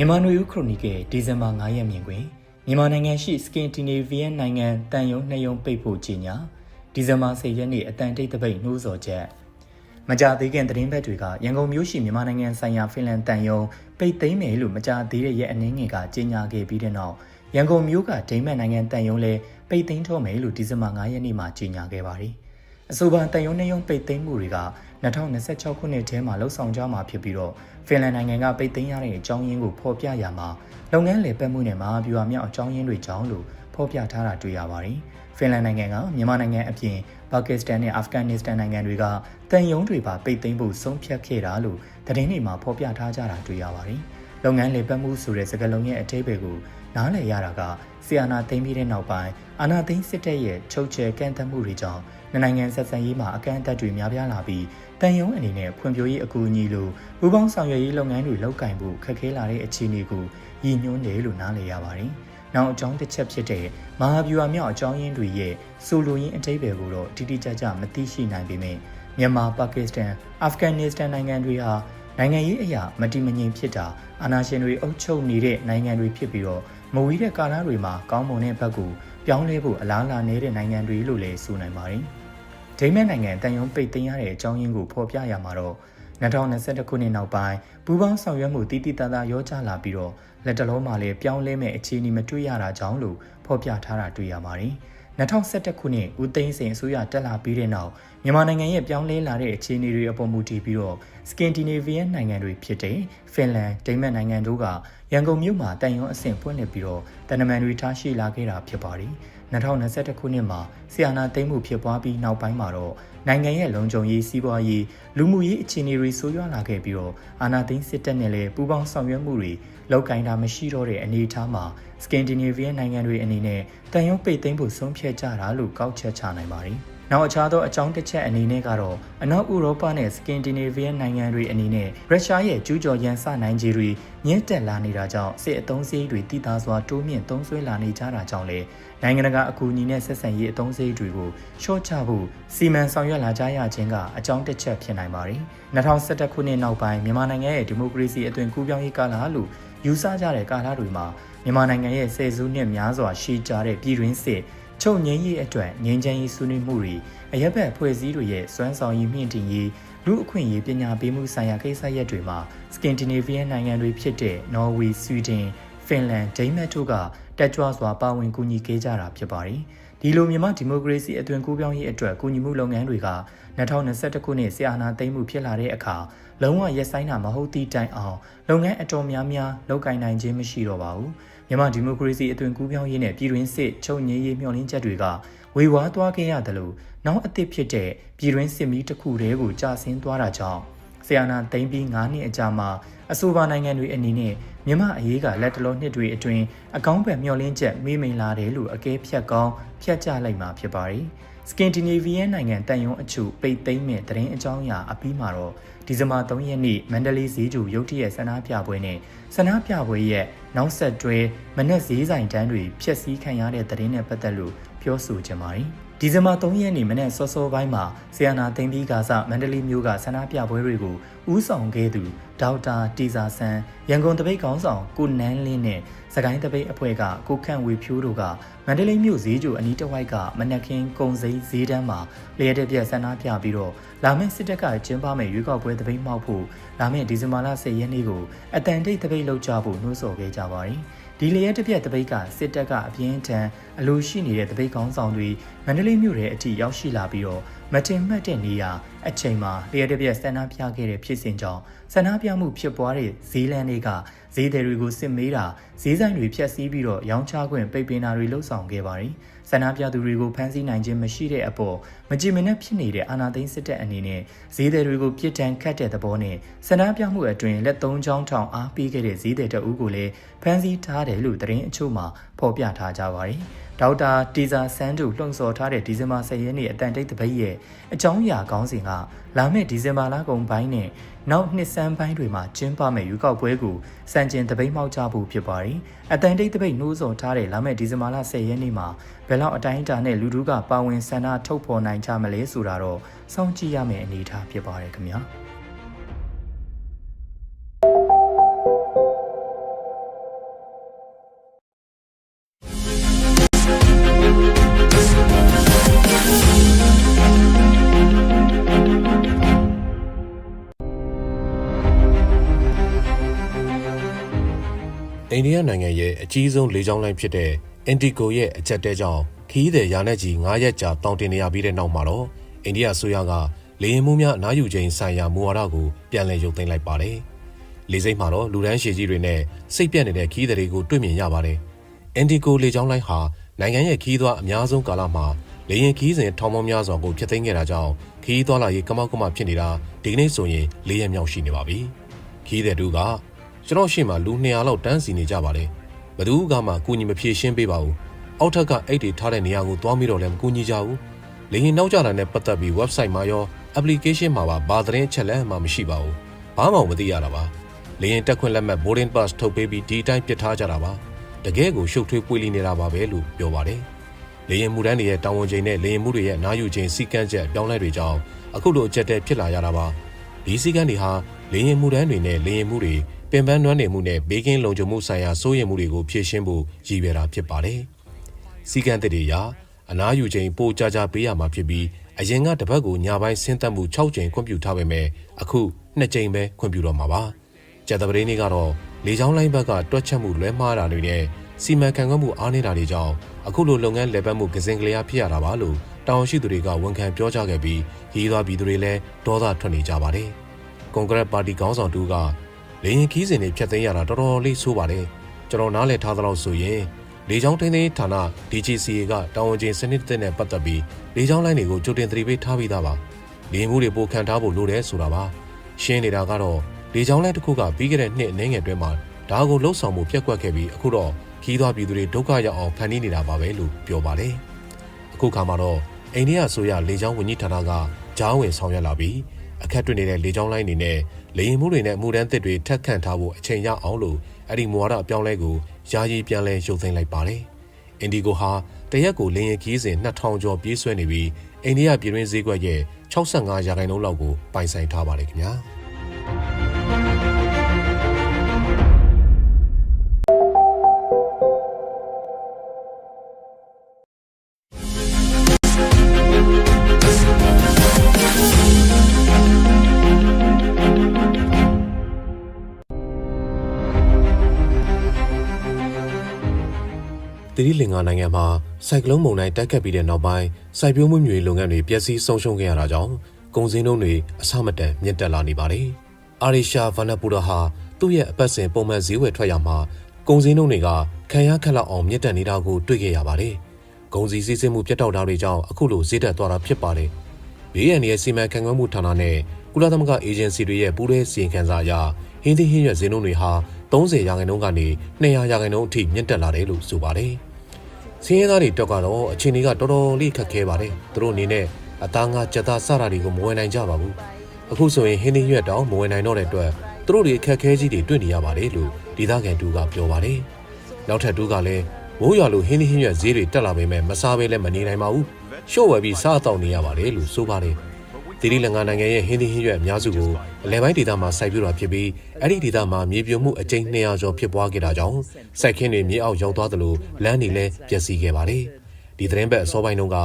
မြန်မာနွေဦးခရိုနီကယ်ဒီဇင်ဘာ9ရက်မြင်တွင်မြန်မာနိုင်ငံရှိစကင်တီနေဗီယန်နိုင်ငံတန်ယုံနှစ်ယုံပိတ်ဖို့ကြီးညာဒီဇင်ဘာ10ရက်နေ့အတန်တိတ်တပိတ်နှိုးဆော်ချက်မကြသေးခင်သတင်းဘက်တွေကရန်ကုန်မြို့ရှိမြန်မာနိုင်ငံဆိုင်ရာဖင်လန်တန်ယုံပိတ်သိမ်းမယ်လို့မကြသေးတဲ့ရက်အနည်းငယ်ကကြေညာခဲ့ပြီးတဲ့နောက်ရန်ကုန်မြို့ကဒိမတ်နိုင်ငံတန်ယုံလည်းပိတ်သိမ်းတော့မယ်လို့ဒီဇင်ဘာ9ရက်နေ့မှာကြေညာခဲ့ပါတယ်အဆိုပါတန်ယုံနှစ်ယုံပိတ်သိမ်းမှုတွေက 2026ခုနှစ်ထဲမှာလှုပ်ဆောင်ကြမှာဖြစ်ပြီးတော့ဖင်လန်နိုင်ငံကပိတ်သိမ်းရတဲ့အကြောင်းရင်းကိုဖော်ပြရမှာလုပ်ငန်းလည်ပတ်မှုနဲ့မဟာဗျူဟာမြောက်အကြောင်းရင်းတွေကြောင့်လို့ဖော်ပြထားတာတွေ့ရပါတယ်။ဖင်လန်နိုင်ငံကမြန်မာနိုင်ငံအပြင်ပါကစ္စတန်နဲ့အာဖဂန်နစ္စတန်နိုင်ငံတွေကတန်ယုံတွေပါပိတ်သိမ်းဖို့ဆုံးဖြတ်ခဲ့တာလို့သတင်းတွေမှာဖော်ပြထားကြတာတွေ့ရပါတယ်။ လုပ်ငန်းလည်ပတ်မှုဆိုတဲ့စကားလုံးရဲ့အထိပ္ပယ်ကိုနားလည်ရတာကဆီယနာသိမ်းပြီးတဲ့နောက်ပိုင်းအာနာသိမ်းစစ်တပ်ရဲ့ချုပ်ချယ်ကန့်သတ်မှုတွေကြောင့်နိုင်ငံဆက်ဆံရေးမှာအကန့်အသတ်တွေများပြားလာပြီးတန်ယုံအနေနဲ့ဖွံ့ဖြိုးရေးအကူအညီလိုဘူပေါင်းဆောင်ရွက်ရေးလုပ်ငန်းတွေလုပ်ကင်ဖို့ခက်ခဲလာတဲ့အခြေအနေကိုရည်ညွှန်းတယ်လို့နားလည်ရပါတယ်။နောက်အကြောင်းတစ်ချက်ဖြစ်တဲ့မဟာဗျူဟာမြောက်အကြောင်းရင်းတွေရဲ့ဆိုလိုရင်းအထိပ္ပယ်ကိုတော့တိတိကျကျမသိရှိနိုင်ပေမဲ့မြန်မာပါကစ္စတန်အာဖဂန်နစ္စတန်နိုင်ငံတွေဟာ နိုင်ငံရေးအရာမတည်မငြိမ်ဖြစ်တာအာဏာရှင်တွေအုပ်ချုပ်နေတဲ့နိုင်ငံတွေဖြစ်ပြီးတော့မဝီးတဲ့ကာလတွေမှာကောင်းမွန်တဲ့ဘက်ကိုပြောင်းလဲဖို့အလားအလာနေတဲ့နိုင်ငံတွေလို့လည်းဆိုနိုင်ပါတယ်။ဒိမတ်နိုင်ငံတန်ယုံပိတ်သိမ်းရတဲ့အကြောင်းရင်းကိုဖော်ပြရမှာတော့2021ခုနှစ်နောက်ပိုင်းပူးပေါင်းဆောင်ရွက်မှုတည်တည်တသာရောကြလာပြီးတော့လက်တလုံးမှာလည်းပြောင်းလဲမဲ့အခြေအနေမတွေ့ရတာကြောင့်လို့ဖော်ပြထားတာတွေ့ရပါတယ်။ 2021ခုနှစ်ဦးသိန်းစိန်အစိုးရတက်လာပြီးတဲ့နောက်မြန်မာနိုင်ငံရဲ့ပြောင်းလဲလာတဲ့အခြေအနေတွေအပေါ်မူတည်ပြီးတော့စကင်တီနေဗီယန်နိုင်ငံတွေဖြစ်တဲ့ဖင်လန်ဒိမတ်နိုင်ငံတို့ကရန်ကုန်မြို့မှာတန်ရုံအဆင့်ဖွင့်လှစ်ပြီးတော့တနမန်တွေထားရှိလာခဲ့တာဖြစ်ပါတယ် 2021ခုနှစ်မှာဆီယနာသိမ်းမှုဖြစ်ပွားပြီးနောက်ပိုင်းမှာတော့နိုင်ငံရဲ့လုံခြုံရေးစီးပွားရေးလူမှုရေးအခြေအနေတွေဆိုးရွားလာခဲ့ပြီးတော့အာဏာသိမ်းစစ်တပ်နဲ့လည်းပူးပေါင်းဆောင်ရွက်မှုတွေလောက်ကင်တာမရှိတော့တဲ့အနေအထားမှာစကင်ဒီနေဗီယန်နိုင်ငံတွေအနေနဲ့တန်ရုံပိတ်သိမ်းဖို့ဆုံးဖြတ်ကြတာလို့ကောက်ချက်ချနိုင်ပါတယ်။ နောက်အခြားသောအကြောင်းတစ်ချက်အနေနဲ့ကတော့အနောက်ဥရောပနဲ့စကင်ဒီနေဗီယန်နိုင်ငံတွေအနေနဲ့ရုရှားရဲ့ကျူးကျော်ရန်စနိုင်ခြေတွေမြင့်တက်လာနေတာကြောင့်စစ်အုံစည်းတွေတည်သားစွာတိုးမြင့်သုံးစွဲလာနေကြတာကြောင့်လေနိုင်ငံတကာအကူအညီနဲ့ဆက်ဆံရေးအုံစည်းတွေကိုရှော့ချဖို့စီမံဆောင်ရွက်လာကြရခြင်းကအကြောင်းတစ်ချက်ဖြစ်နိုင်ပါတယ်။2011ခုနှစ်နောက်ပိုင်းမြန်မာနိုင်ငံရဲ့ဒီမိုကရေစီအသွင်ကူးပြောင်းရေးကာလလို့ယူဆကြတဲ့ကာလတွေမှာမြန်မာနိုင်ငံရဲ့ဆယ်စုနှစ်များစွာရှည်ကြာတဲ့ပြည်တွင်းစစ် ချုပ်ငြိမ်းရေးအတွက်ငြိမ်းချမ်းရေးဆွေးနွေးမှုတွေအရက်ဘက်ဖွဲ့စည်းတွေရဲ့စွမ်းဆောင်ရည်မြင့်တင်ရေးလူအခွင့်အရေးပညာပေးမှုဆိုင်ရာကိစ္စရပ်တွေမှာစကင်တီနေဗီယန်နိုင်ငံတွေဖြစ်တဲ့နော်ဝေ၊ဆွီဒင်၊ဖင်လန်၊ဒိန်းမတ်တို့ကတက်ကြွစွာပါဝင်ကူညီခဲ့ကြတာဖြစ်ပါတယ်။ဒီလိုမြန်မာဒီမိုကရေစီအသွင်ကူးပြောင်းရေးအတွက်ကူညီမှုလုပ်ငန်းတွေက2021ခုနှစ်ဆီအာနာသိမ်းမှုဖြစ်လာတဲ့အခါလုံးဝရက်ဆိုင်တာမဟုတ်သည့်တိုင်အောင်လုပ်ငန်းအတော်များများလုပ်ကိုင်နိုင်ခြင်းမရှိတော့ပါဘူး မြန်မာဒီမိုကရေစီအသွင်ကူးပြောင်းရေးနဲ့ပြည်တွင်းစစ်ချုပ်ငြိမ်းရေးမျှော်လင့်ချက်တွေကဝေဝါးသွားခဲ့ရတယ်လို့နောက်အသစ်ဖြစ်တဲ့ပြည်တွင်းစစ်မီးတစ်ခုတည်းကိုကြာဆင်းသွားတာကြောင့်ဆီယနာသိမ်းပြီး9နှစ်အကြာမှာအဆိုပါနိုင်ငံတွေအနေနဲ့မြမအရေးကလက်တလုံးနှစ်တွေအတွင်းအကောင်းပဲမျှော်လင့်ချက်မေးမိန်လာတယ်လို့အကဲဖြတ်ကောင်းဖြတ်ကြလိုက်မှာဖြစ်ပါတယ်။ စကင်တီနေဗီယန်နိုင်ငံတန်ယုံအချို့ပိတ်သိမ်းမဲ့တရင်အကြောင်းအရာအပြီးမှာတော့ဒီဇင်ဘာ3ရက်နေ့မန္တလေးဈေးကျူရုတ်တရက်ဆန္ဒပြပွဲနဲ့ဆန္ဒပြပွဲရဲ့နောက်ဆက်တွဲမနက်ဈေးဆိုင်တန်းတွေဖျက်ဆီးခံရတဲ့တရင်နဲ့ပတ်သက်လို့ပြောဆိုကြပါတယ်။ ဒီဇင်ဘာ3ရက်နေ့မနေ့စောစောပိုင်းမှာဆီယနာသိန်းပြီးကစားမန္တလေးမြို့ကဆန္ဒပြပွဲတွေကိုဥဆောင်ခဲ့သူဒေါက်တာတီဇာဆန်းရန်ကုန်တပိတ်ကောင်းဆောင်ကိုနန်းလင်းနဲ့စကိုင်းတပိတ်အဖွဲ့ကကိုခန့်ဝေဖြိုးတို့ကမန္တလေးမြို့ဈေးကျိုအနီးတစ်ဝိုက်ကမနက်ခင်းကုံစိမ်းဈေးတန်းမှာလျှက်တဲ့ပြက်ဆန္ဒပြပြီးတော့လာမယ့်စစ်တပ်ကကျင်းပမယ့်ရွေးကောက်ပွဲတပိတ်မှောက်ဖို့လာမယ့်ဒီဇင်ဘာလ10ရက်နေ့ကိုအတန်တိတ်တပိတ်လောက်ကြဖို့နှိုးဆော်ခဲ့ကြပါတယ်။ ဒီလျက်တစ်ပြက်တပိတ်ကစစ်တပ်ကအပြင်းထန်အလိုရှိနေတဲ့တပိတ်ကောင်းဆောင်တွေမန္တလေးမြို့ရဲ့အထိရောက်ရှိလာပြီးတော့မတင်မှတ်တဲ့နေရာအချိန်မှာလျက်တစ်ပြက်ဆန္ဒပြခဲ့တဲ့ဖြစ်စဉ်ကြောင့်ဆန္ဒပြမှုဖြစ်ပွားတဲ့ဈေးလမ်းတွေကဈေးသည်တွေကိုစစ်မေးတာဈေးဆိုင်တွေဖျက်ဆီးပြီးတော့ရောင်းချခွင့်ပိတ်ပင်တာတွေလှုပ်ဆောင်ခဲ့ပါတယ် ဆန္ဒပြသူတွေကိုဖမ်းဆီးနိုင်ခြင်းမရှိတဲ့အပေါ်မကြည်မနှက်ဖြစ်နေတဲ့အာဏာသိမ်းစစ်တပ်အနေနဲ့ဈေးသည်တွေကိုပြစ်ဒဏ်ခတ်တဲ့သဘောနဲ့ဆန္ဒပြမှုအတွင်လက်သုံးချောင်းထောင်အားပေးခဲ့တဲ့ဈေးသည်တအုပ်ကိုလည်းဖမ်းဆီးထားတယ်လို့သတင်းအချို့မှာဖော်ပြထားကြပါတယ်။ ဒေါက်တာတီဇာဆန်းတို့လှုံ့ဆော်ထားတဲ့ဒီဇင်ဘာ10ရက်နေ့အတန်တိတ်တပိတ်ရဲ့အကြောင်းအရာခေါင်းစဉ်ကလာမယ့်ဒီဇင်ဘာလကုန်ပိုင်းနဲ့နောက်နှစ်ဆန်းပိုင်းတွေမှာကျင်းပမယ့်ရွေးကောက်ပွဲကိုစံကျင်တပိတ်မှောက်ကြဖို့ဖြစ်ပါတယ်။အတန်တိတ်တပိတ်နှိုးဆော်ထားတဲ့လာမယ့်ဒီဇင်ဘာလ10ရက်နေ့မှာဘယ်လောက်အတိုင်းအတာနဲ့လူထုကပါဝင်ဆန္ဒထုတ်ဖော်နိုင်ကြမလဲဆိုတာတော့စောင့်ကြည့်ရမယ့်အနေအထားဖြစ်ပါတယ်ခင်ဗျာ။ န္ဒိယနိုင်ငံရဲ့အကြီးဆုံးလေကြောင်းလိုင်းဖြစ်တဲ့ Indigo ရဲ့အချက်တဲကြောင့်ခီးတဲ့ရာနဲ့ကြီး9ရက်ကြာတောင်းတင်နေရပြီးတဲ့နောက်မှာတော့အိန္ဒိယအစိုးရကလေယာဉ်မှုများအနားယူခြင်းဆိုင်ရာမူဝါဒကိုပြန်လည်ရုပ်သိမ်းလိုက်ပါတယ်။လေစိတ်မှာတော့လူဒန်းရှည်ကြီးတွေနဲ့စိတ်ပြက်နေတဲ့ခီးတဲ့တွေကိုတွေ့မြင်ရပါတယ်။ Indigo လေကြောင်းလိုင်းဟာနိုင်ငံရဲ့ခီးသွားအများဆုံးကာလမှာလေယာဉ်ခီးစဉ်ထောင်ပေါင်းများစွာကိုဖျက်သိမ်းခဲ့တာကြောင့်ခီးသွားလာရေးကမောက်ကမဖြစ်နေတာဒီကနေ့ဆိုရင်၄ရက်မြောက်ရှိနေပါပြီ။ခီးတဲ့တူက ကျွန်တော်ရှေ့မှာလူ200လောက်တန်းစီနေကြပါတယ်။ဘယ်သူကမှကူညီမဖြေရှင်းပေးပါဘူး။အောက်ထက်ကအိတ်တွေထားတဲ့နေရာကိုသွားပြီးတော့လည်းမကူညီကြဘူး။လေရင်နောက်ကျတာနဲ့ပတ်သက်ပြီး website မှာရော application မှာပါဘာသတင်းအချက်လက်မှမရှိပါဘူး။ဘာမှမသိရတာပါ။လေရင်တက်ခွင့်လက်မှတ် boarding pass ထုတ်ပေးပြီးဒီအတိုင်းပြစ်ထားကြတာပါ။တကယ်ကိုရှုပ်ထွေးပွေ့လီနေတာပါပဲလို့ပြောပါတယ်။လေရင်မှုတန်းတွေရဲ့တာဝန်ချိန်နဲ့လေရင်မှုတွေရဲ့နားယူခြင်းစီကံချက်အပြောင်းလဲတွေကြောင့်အခုလိုအကျက်တဲဖြစ်လာရတာပါ။ဒီစီကံတွေဟာလေရင်မှုတန်းတွေနဲ့လေရင်မှုတွေ ပင်ပန်းနွမ်းနေမှုနဲ့ဘေးကင်းလုံခြုံမှုဆိုင်ရာစိုးရိမ်မှုတွေကိုဖြေရှင်းဖို့ရည်ရွယ်တာဖြစ်ပါတယ်။စီကံတစ်တွေရာအနားယူခြင်းပိုကြကြပေးရမှာဖြစ်ပြီးအရင်ကတစ်ပတ်ကိုညပိုင်းဆင်းသက်မှု6ကြိမ်ခွင့်ပြုထားပေမဲ့အခု2ကြိမ်ပဲခွင့်ပြုတော့မှာပါ။ကျက်တပရင်းနေ့ကတော့လေချောင်းလိုင်းဘက်ကတွက်ချက်မှုလွဲမှားတာတွေနဲ့စီမံခန့်ခွဲမှုအားနည်းတာတွေကြောင့်အခုလိုလုပ်ငန်းလည်ပတ်မှုကစင်ကလေးအားဖြစ်ရတာပါလို့တောင်ရှိသူတွေကဝန်ခံပြောကြားခဲ့ပြီးရေးသွားပြည်သူတွေလည်းဒေါသထွက်နေကြပါတယ်။ကွန်ဂရက်ပါတီခေါင်းဆောင်တူက လေရင်ခီးစဉ်တွေဖျက်သိမ်းရတာတော်တော်လေးဆိုးပါတယ်ကျွန်တော်နားလည်ထားသလောက်ဆိုရင်လေချောင်းထိန်းသိမ်းဌာန DGCA ကတာဝန်ချင်းစနစ်တစ်နဲ့ပတ်သက်ပြီးလေချောင်းလိုင်းတွေကိုကြိုတင်သတိပေးထားပြီးသားပါလေမှုတွေပိုခံထားဖို့လိုတယ်ဆိုတာပါရှင်းနေတာကတော့လေချောင်းလိုင်းတစ်ခုကပြီးခဲ့တဲ့နှစ်အနေငယ်တွင်းမှာဒါကိုလှုပ်ဆောင်မှုပြက်ကွက်ခဲ့ပြီးအခုတော့ခီးသွားပြည်သူတွေဒုက္ခရောက်အောင်ဖန်တီးနေတာပါပဲလို့ပြောပါတယ်အခုခါမှာတော့အိန္ဒိယအစိုးရလေချောင်းဝန်ကြီးဌာနကကြားဝင်ဆောင်ရွက်လာပြီး အခက်တွေ့နေတဲ့လေကြောင်းလိုင်းတွေနဲ့လေရင်မှုတွေနဲ့အမှုတန်းသစ်တွေထက်ခန့်ထားဖို့အချိန်ရအောင်လို့အဲ့ဒီမူဝါဒအပြောင်းလဲကိုယာယီပြန်လဲရုပ်သိမ်းလိုက်ပါတယ်။အင်ဒီဂိုဟာတရက်ကိုလေရင်ကြီးစဉ်2000ကျော်ပြေးဆွဲနေပြီးအိန္ဒိယပြည်တွင်းဈေးကွက်ရဲ့65ရာခိုင်နှုန်းလောက်ကိုပိုင်ဆိုင်ထားပါတယ်ခင်ဗျာ။ သီရိလင်္ကာနိုင်ငံမှာစိုက်ကလုန်းမုန်တိုင်းတိုက်ခတ်ပြီးတဲ့နောက်ပိုင်းစိုက်ပျိုးမှုမျိုးလုပ်ငန်းတွေပျက်စီးဆုံးရှုံးခဲ့ရတာကြောင့်ကုန်စည်နှုန်းတွေအဆမတန်မြင့်တက်လာနေပါတယ်။အာရီရှာဗန်နပူရာဟာသူ့ရဲ့အပတ်စဉ်ပုံမှန်ဈေးဝယ်ထွက်ရမှာကုန်စည်နှုန်းတွေကခံရခက်လောက်အောင်မြင့်တက်နေတာကိုတွေ့ခဲ့ရပါတယ်။ကုန်စည်စည်းစိမ်မှုပြတ်တောက်တာတွေကြောင့်အခုလိုဈေးတက်သွားတာဖြစ်ပါတယ်။ဘေးရန်ရဲ့စီမံခန့်ခွဲမှုဌာနနဲ့ကုလသမဂ္ဂအေဂျင်စီတွေရဲ့ပူးတွဲစီရင်ခံစာအရဟင်းသီးဟင်းရွက်ဈေးနှုန်းတွေဟာ30ရာခိုင်နှုန်းကနေ200ရာခိုင်နှုန်းအထိမြင့်တက်လာတယ်လို့ဆိုပါတယ်။ စင်းရဲသားတွေတော့ကတော့အချိန်တွေကတော်တော်လေးခက်ခဲပါတယ်သူတို့အနေနဲ့အသားငါကြက်သားစတာတွေကိုမဝယ်နိုင်ကြပါဘူးအခုဆိုရင်ဟင်းသီးရွက်တောင်မဝယ်နိုင်တော့တဲ့အတွက်သူတို့တွေအခက်ခဲကြီးတွေတွေ့နေရပါတယ်လို့ဒေသခံတူကပြောပါတယ်နောက်ထပ်တူကလည်းမိုးရွာလို့ဟင်းသီးဟင်းရွက်ဈေးတွေတက်လာပေမဲ့မစားဘဲလည်းမနေနိုင်ပါဘူးရှို့ဝယ်ပြီးစားတော့နေရပါတယ်လို့ဆိုပါတယ် သီရိလင်္ကာနိုင်ငံရဲ့ဟင်းသီးဟင်းရွက်အများစုကိုအလဲပိုင်းဒေသမှာစိုက်ပျိုးတာဖြစ်ပြီးအဲ့ဒီဒေသမှာမြေပြိုမှုအကြိမ်200ကျော်ဖြစ်ပွားခဲ့တာကြောင့်စိုက်ခင်းတွေမြေအောက်ရောက်သွားသလိုလမ်းတွေလည်းပျက်စီးခဲ့ပါတယ်။ဒီသတင်းပတ်အစောပိုင်းတုန်းက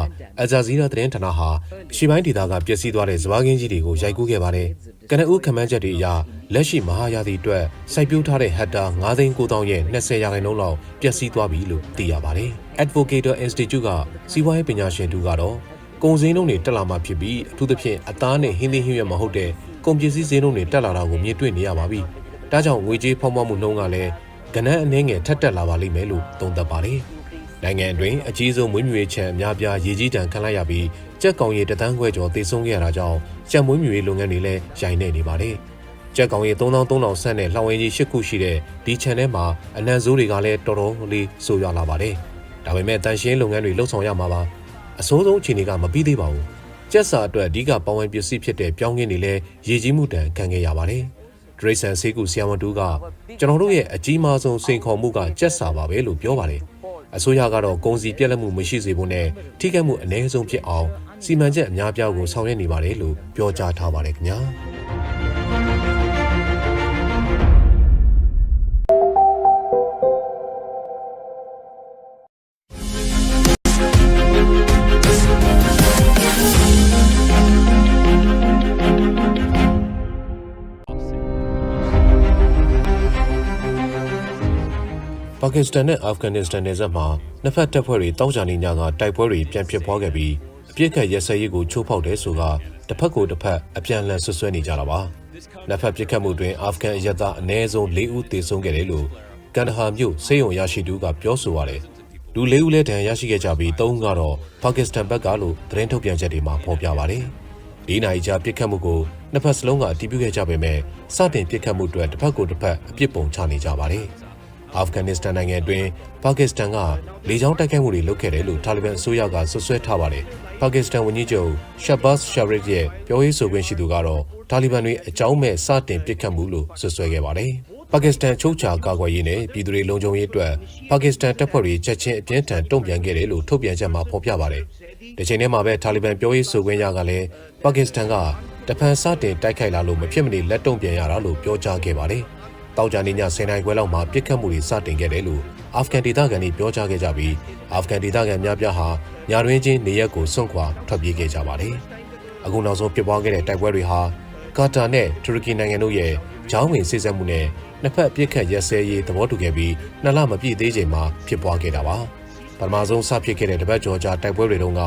အဂျာဇီရာသတင်းဌာနဟာရှီပိုင်းဒေသကပျက်စီးသွားတဲ့စပါးကင်းကြီးတွေကိုရိုက်ကူးခဲ့ပါတယ်။ကနဦးခမန်းချက်တွေအရလက်ရှိမဟာယာတီအတွက်စိုက်ပျိုးထားတဲ့ဟက်တာ9,900ရဲ့20ရာခိုင်နှုန်းလောက်ပျက်စီးသွားပြီလို့သိရပါတယ်။ Advocator Institute ကစီးပွားရေးပညာရှင်တူကတော့ ကုန်စည်နှုန်းတွေတက်လာမှဖြစ်ပြီးအထူးသဖြင့်အသားနဲ့ဟင်းသီးဟင်းရွက်မဟုတ်တဲ့ကုန်ပစ္စည်းဈေးနှုန်းတွေတက်လာတာကိုမြင်တွေ့နေရပါပြီ။ဒါကြောင့်ငွေကြေးဖောင်းပွားမှုနှုန်းကလည်းကဏ္ဍအနှဲငယ်ထက်တက်လာပါလိမ့်မယ်လို့သုံးသပ်ပါတယ်။နိုင်ငံအတွင်းအကြီးဆုံးမွေးမြူရေးချံအများပြားရေကြီးတံခံလိုက်ရပြီးကြက်ကောင်ရည်တသန်းခွဲကျော်သေဆုံးခဲ့ရတာကြောင့်ကြက်မွေးမြူရေးလုပ်ငန်းတွေလည်းရိုင်နေနေပါတယ်။ကြက်ကောင်ရည်3300ဆန့်နဲ့လှောင်ဝင်းကြီး၈ခုရှိတဲ့ဒီချန်ထဲမှာအနံဆိုးတွေကလည်းတော်တော်လေးဆိုးရွားလာပါတယ်။ဒါပေမဲ့တန်ရှင်းလုပ်ငန်းတွေလှုပ်ဆောင်ရမှာပါ။ အစိုးဆုံးအခြေအနေကမပြီးသေးပါဘူး။ကျက်စာအတွက်အဓိကပဝန်းပစ္စည်းဖြစ်တဲ့ပြောင်းကင်းတွေလည်းရေကြီးမှုတံခံခဲ့ရပါတယ်။ဒရိတ်ဆန်ဆေးကူဆီယဝန်တူကကျွန်တော်တို့ရဲ့အကြီးမားဆုံးစိန်ခေါ်မှုကကျက်စာပါပဲလို့ပြောပါတယ်။အစိုးရကတော့ကုန်စည်ပြက်လက်မှုမရှိစေဖို့နဲ့ထိခိုက်မှုအ ਨੇ ဆုံးဖြစ်အောင်စီမံချက်အများပြားကိုဆောင်ရွက်နေပါတယ်လို့ပြောကြားထားပါတယ်ခင်ဗျာ။ ကစ္စတန်နဲ့အာဖဂန်နစ္စတန်နယ်စပ်မှာနှစ်ဖက်တပ်ဖွဲ့တွေတောက်ချာနေညကတိုက်ပွဲတွေပြန်ဖြစ်ပွားခဲ့ပြီးအပြစ်ခတ်ရဲစဲရေးကိုချိုးဖောက်တယ်ဆိုကတစ်ဖက်ကိုတစ်ဖက်အပြန်အလှန်ဆွဆွဲနေကြတာပါနှစ်ဖက်ပြစ်ခတ်မှုတွင်အာဖဂန်အရက်သားအနည်းဆုံး၄ဦးသေဆုံးခဲ့တယ်လို့ကန်ဒဟာမြို့စေယုံရရှိသူကပြောဆိုပါတယ်လူ၄ဦးလည်းဒဏ်ရာရရှိခဲ့ကြပြီး၃ဦးကတော့ပါကစ္စတန်ဘက်ကလို့သတင်းထုတ်ပြန်ချက်တွေမှာဖော်ပြပါတယ်ဒီနိုင်ကြာပြစ်ခတ်မှုကိုနှစ်ဖက်စလုံးကအတည်ပြုခဲ့ကြပေမဲ့စတင်ပြစ်ခတ်မှုအတွက်တစ်ဖက်ကိုတစ်ဖက်အပြစ်ပုံချနေကြပါတယ် အာဖဂန်နစ္စတန်နိုင်ငံအတွင်းပါကစ္စတန်ကလေကြောင်းတိုက်ခိုက်မှုတွေလုပ်ခဲ့တယ်လို့တာလီဘန်အစိုးရကဆွဆွဲထားပါတယ်။ပါကစ္စတန်ဝန်ကြီးချုပ်ရှပ်ဘတ်ရှာရစ်ရဲ့ပြောရေးဆိုခွင့်ရှိသူကတော့တာလီဘန်တွေအကြောင်းမဲ့စတင်ပစ်ခတ်မှုလို့ဆွဆွဲခဲ့ပါတယ်။ပါကစ္စတန်ချုပ်ချာကာကွယ်ရေးနဲ့ပြည်သူတွေလုံခြုံရေးအတွက်ပါကစ္စတန်တပ်ဖွဲ့တွေချက်ချင်းအပြင်းထန်တုံ့ပြန်ခဲ့တယ်လို့ထုတ်ပြန်ချက်မှာဖော်ပြပါတယ်။ဒီချိန်ထဲမှာပဲတာလီဘန်ပြောရေးဆိုခွင့်ရကလည်းပါကစ္စတန်ကတဖန်စတင်တိုက်ခိုက်လာလို့မဖြစ်မနေလက်တုံ့ပြန်ရတာလို့ပြောကြားခဲ့ပါတယ်။ တောက်ကြနေည10နိုင်ခွဲလောက်မှာပြစ်ခတ်မှုတွေစတင်ခဲ့တယ်လို့အာဖဂန်ဒေသခံတွေပြောကြားခဲ့ကြပြီးအာဖဂန်ဒေသခံများပြားဟာညာတွင်ချင်းနေရက်ကိုစွန့်ခွာထွက်ပြေးခဲ့ကြပါတယ်။အခုနောက်ဆုံးဖြစ်ပွားခဲ့တဲ့တိုက်ပွဲတွေဟာကာတာနဲ့တူရကီနိုင်ငံတို့ရဲ့ဂျောင်းဝင်စစ်ဆက်မှုနဲ့နှစ်ဖက်ပြစ်ခတ်ရက်စဲရေးသဘောတူခဲ့ပြီးနှစ်လမပြည့်သေးချိန်မှာဖြစ်ပွားခဲ့တာပါ။ပထမဆုံးစဖြစ်ခဲ့တဲ့တပတ်ကျော်ကြာတိုက်ပွဲတွေတုန်းက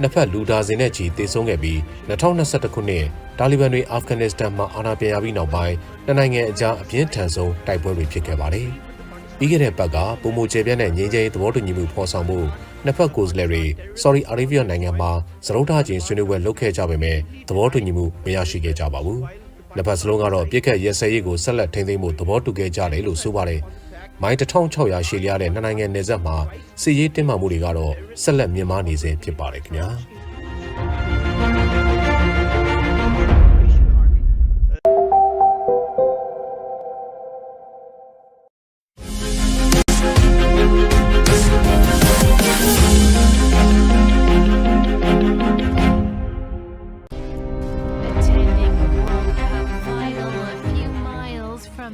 နှစ်ဖက်လူဒါစင်နဲ့ချီတေဆုံးခဲ့ပြီး2021ခုနှစ်တာလီဘန်တွေအာဖဂန်နစ္စတန်မှာအာဏာပြန်ရပြီးနောက်ပိုင်းနှစ်နိုင်ငံအကြားအပြင်းထန်ဆုံးတိုက်ပွဲတွေဖြစ်ခဲ့ပါတယ်။ပြီးခဲ့တဲ့ပတ်ကပုံမကျေပြန့်တဲ့ငြိမ်းချမ်းရေးသဘောတူညီမှုဖော်ဆောင်မှုနှစ်ဖက်ကိုယ်စားလှယ်တွေ Saudi Arabia နိုင်ငံမှာစရုပ်ထားခြင်းဆွေးနွေးပွဲလုပ်ခဲ့ကြပေမဲ့သဘောတူညီမှုမရရှိခဲ့ကြပါဘူး။နှစ်ဖက်စလုံးကတော့ပြစ်ခတ်ရဲစဲရေးကိုဆက်လက်ထိန်းသိမ်းမှုသဘောတူခဲ့ကြတယ်လို့ဆိုပါတယ်။ မိုင်း1600ရှည်လျားတဲ့နှစ်နိုင်ငံနယ်စပ်မှာစစ်ရေးတင်းမာမှုတွေကတော့ဆက်လက်မြင့်မားနေစေဖြစ်ပါတယ်ခင်ဗျာ။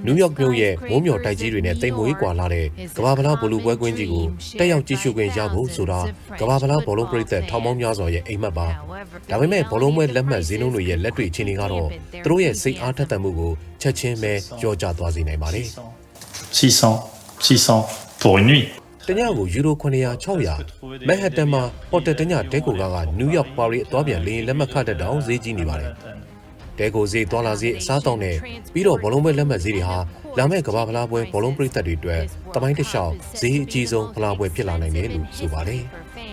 နယူးယောက်မြို့ရဲ့မိုးမျှော်တိုက်ကြီးတွေနဲ့တိမ်မွေးကွာလာတဲ့ကမ္ဘာဗလားဘောလုံးပွဲကွင်းကြီးကိုတက်ရောက်ကြည့်ရှုခွင့်ရဖို့ဆိုတာကမ္ဘာဗလားဘောလုံးပရိသတ်ထောင်ပေါင်းများစွာရဲ့အိမ်မက်ပါဒါပေမဲ့ဘောလုံးပွဲလက်မှတ်ဈေးနှုန်းတွေရဲ့လက်တွေ့အခြေအနေကတော့သူတို့ရဲ့စိတ်အားထက်သန်မှုကိုချက်ချင်းပဲကြောကျသွားစေနိုင်ပါတယ် 600, 600 pour une nuit. တညကိုယူရို900 600မက်ဟတ်တန်မှာဟိုတယ်တညတဲကိုကားကနယူးယောက်ပါရီအသွားပြန်လေယာဉ်လက်မှတ်ခတ်တဲ့တောင်ဈေးကြီးနေပါတယ် တဲကိုဈေးသွားလာဈေးအစားတောင်းနဲ့ပြီးတော့ဘောလုံးပွဲလက်မှတ်ဈေးတွေဟာလာမယ့်ကမ္ဘာဖလားပွဲဘောလုံးပရိသတ်တွေအတွက်တမိုင်းတစ်လျှောက်ဈေးအကြီးဆုံးဖလားပွဲဖြစ်လာနိုင်တယ်လို့ဆိုပါတယ်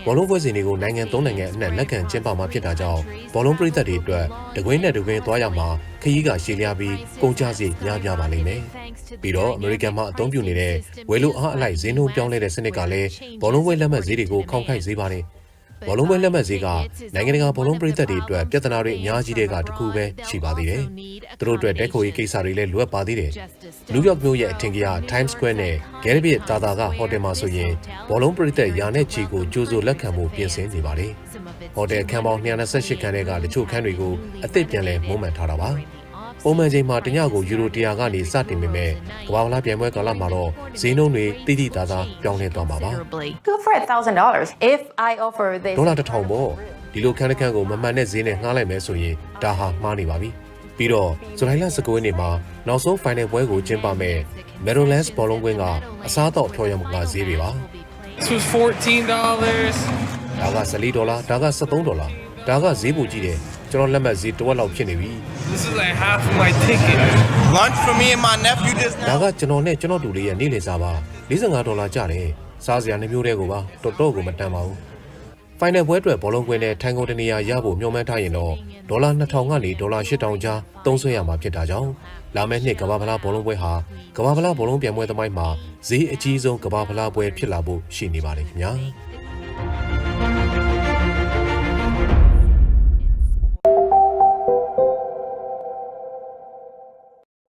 ဘောလုံးပွဲစဉ်တွေကိုနိုင်ငံသုံးနိုင်ငံအနှံ့လက်ခံကျင်းပမှာဖြစ်တာကြောင့်ဘောလုံးပရိသတ်တွေအတွက်တကွင်းနဲ့တကွင်းသွားရမှာခရီးကရှည်လျားပြီးကုန်ကျစရိတ်များပြားပါလိမ့်မယ်ပြီးတော့အမေရိကန်မှာအသုံးပြုနေတဲ့ဝယ်လိုအားအလိုက်ဈေးနှုန်းပြောင်းလဲတဲ့စနစ်ကလည်းဘောလုံးပွဲလက်မှတ်ဈေးတွေကိုခေါင်ခိုက်စေပါတယ် ဘောလုံးပွဲလက်မှတ်ဈေးကနိုင်ငံတကာဘောလုံးပရိသတ်တွေအတွက်ပြဿနာတွေအများကြီးတွေကတခုပဲရှိပါသေးတယ်။သူတို့အတွက်တက်ခိုရေးကိစ္စတွေလည်းလိုအပ်ပါသေးတယ်။နယူးယောက်မြို့ရဲ့အထင်ကြီး Times Square နဲ့ Gary တာတာကဟိုတယ်မှာဆိုရင်ဘောလုံးပရိသတ်ရာနဲ့ချီကိုကြိုးစိုးလက်ခံမှုပြင်ဆင်နေပါတယ်။ဟိုတယ်ခန်းပေါင်း228ခန်းတွေကတချို့ခန်းတွေကိုအသစ်ပြန်လဲမုံမှန်ထားတာပါ။ ပုံမှန်ချိန်မှာတညကိုယူရို100ကနေစတင်ပေမဲ့ကမ္ဘာ့ဖလားပြိုင်ပွဲကာလမှာတော့ဈေးနှုန်းတွေတိတိသားသားပြောင်းလဲသွားမှာပါ။ terribly. Go for a thousand dollars. If I offer this ဒေါ်လာတစ်ထောင်ပေါ့ဒီလိုခန်းတစ်ခန်းကိုမမှန်တဲ့ဈေးနဲ့ငှားလိုက်မယ်ဆိုရင်ဒါဟာမှားနေပါပြီပြီးတော့ဇူလိုင်လ19ရက်နေ့မှာနောက်ဆုံး final ပွဲကိုကျင်းပမဲ့ Meadowlands ဘောလုံးကွင်းကအစားအသောက်ဖျော်ရမှုကဈေးတွေပါ This was fourteen dollars. ဒါက14ဒေါ်လာဒါက73ဒေါ်လာဒါကဈေးပိုကြီးတယ် ကျွန်တော်လက်မှတ်ဈေးတစ်ဝက်လောက်ဖြစ်နေပြီ This is like half of my ticket. Lunch for me and my nephew just ဒါကကျွန်တော်နဲ့ကျွန်တော်တူလေးရဲ့နေ့လည်စာပါ45ဒေါ်လာကျတယ်စားစရာနှမျိုးတွေကိုပါတော်တော်ကိုမတန်ပါဘူး final ပွဲအတွက်ဘောလုံးကွင်းနဲ့ထိုင်ကုန်တနေရာရဖို့မျှော်မှန်းထားရင်တော့ဒေါ်လာ2000ကနေဒေါ်လာ8000ကြားသုံးစွဲရမှာဖြစ်တာကြောင့်လာမယ့်နှစ်ကမ္ဘာဖလားဘောလုံးပွဲဟာကမ္ဘာဖလားဘောလုံးပြိုင်ပွဲသမိုင်းမှာဈေးအကြီးဆုံးကမ္ဘာဖလားပွဲဖြစ်လာဖို့ရှိနေပါတယ်ခင်ဗျာ